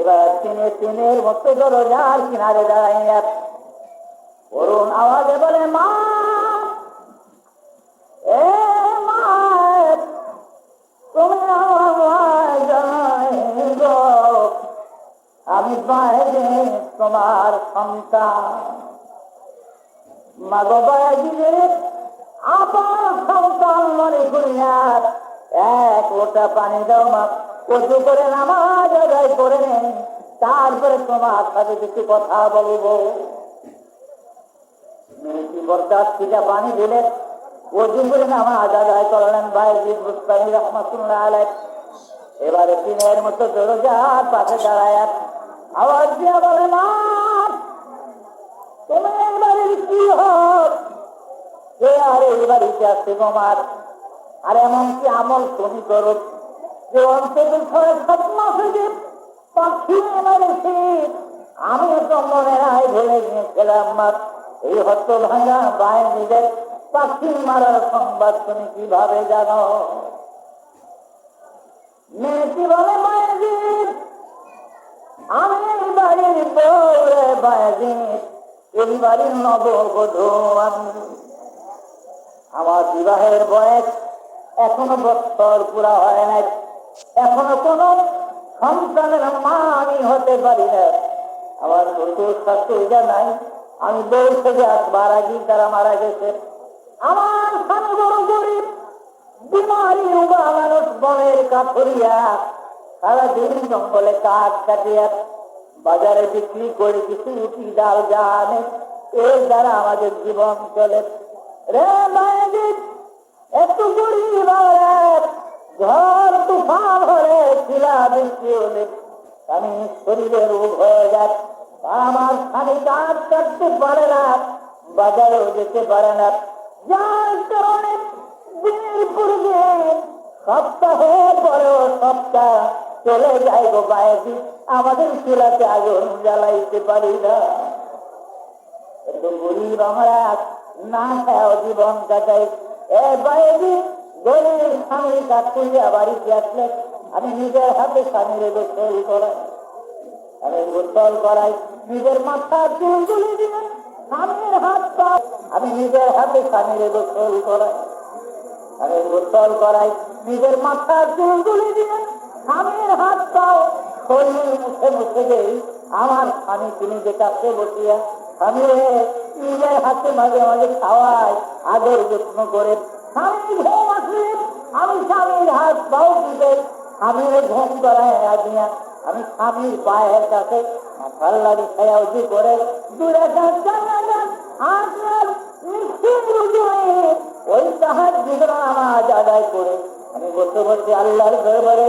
এবার তিনি তিনের মতো কিনারে দাঁড়াইয়া করুন আওয়াজে বলে মা এ মা তুমি আমার আমি বাইরে তোমার সন্তান। মাগো বাইরে আবার সন্তান মনে এক পানি দাও মা। কচু করে নামাজ আদায় করে নেন তারপরে তোমার সাথে কিছু কথা বলব। বরদাস্তিটা পানি দিলেন ওজু করে নামাজ আদায় করলেন বাইজি মুস্তানি রহমতুল্লাহ আলাই এবারে দিনের মতো দরজার পাশে দাঁড়ায় আওয়াজ দিয়া বলে, মা তুমি এবারে কি হোক আর, এই বাড়িতে আসছে তোমার আর এমন কি আমল তুমি করো। যে অন্তত ছয় সাত মাসে যে পাখি মেরেছি আমি তো মনে হয় ভুলে গিয়েছিলাম মার এই হত ভাঙা বায় নিজের পাখি মারার সংবাদ তুমি কীভাবে জানো? মেয়েটি বলে মায়ের আমি এই বাড়ির বউরে বায়াজিৎ এই বাড়ির নববধূ আমি। আমার বিবাহের বয়স এখনও বছর পুরা হয় নাই। এখনও কোন সন্তানের মা আমি হতে পারি না। আমার শ্বশুর শাশুড়িরা নাই, আমি বউ থেকে আসবার আগেই তারা মারা গেছে। আমার স্বামী বড় গরিব, বিমারি মানুষ বনের কাঠরিয়া। সারাদিন জঙ্গলে কাঠ কাটিয়া বাজারে বিক্রি করে কিছু রুটি, ডাল, যা আনে এর দ্বারা আমাদের জীবন চলে। রে মায়ের একটু গরিব ঝড় তুফান হলে শিলা বৃষ্টি হলে আমি শরীরে রোগ হয়ে যায়। আমার স্বামী কাজ করতে পারে না, বাজারেও যেতে পারে না। যার কারণে দিনের পর দিন সপ্তাহের পরেও সপ্তাহ চলে যায় গো বায়সি আমাদের চুলাতে আগুন জ্বালাইতে পারি না। গরিব আমরা, না খাও জীবন কাটাই। এ বাইরে গরিব স্বামীর কাজ করিয়া বাড়িতে আসলে, আমি নিজের হাতে স্বামীর গোসল করাই। আমি গোসল করাই, নিজের মাথার চুলগুলি দিয়ে স্বামীর হাত পা আমি নিজের হাতে স্বামীর গোসল করাই। আমি গোসল করাই, নিজের মাথার তুলে দিয়ে স্বামীর হাত পাও। শরীর মুখে মুখে দেই, আমার স্বামী তিনি যে কাছে বসিয়া স্বামী নিজের হাতে মাঝে মাঝে খাওয়াই, আদর যত্ন করে। স্বামী ঘুম আসলে আমি স্বামীর হাত পাও দিতে স্বামীর ঘুম করায় আজিয়া আমি স্বামীর পায়ের কাছে করে দূরে ওই তাহার জীবন নামাজ আদায় করে। আমি বলতে বলছি আল্লাহর দরবারে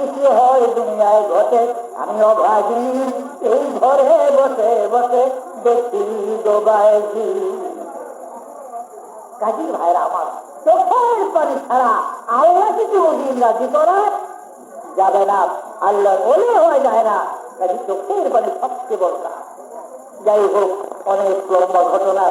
কিছু হয় দুনিয়ায় ঘটে আমি অভাগিনী এই ঘরে বসে বসে দেখি ডোবাইছি কাজী ভাইরা আমার, চোখের পানি ছাড়া আল্লাহ কিছু দিন রাজি করা যাবে না আল্লাহ বলে হয়ে যায় না। কাজী চোখের পানি সবচেয়ে বড় যাই হোক, অনেক লম্বা ঘটনা।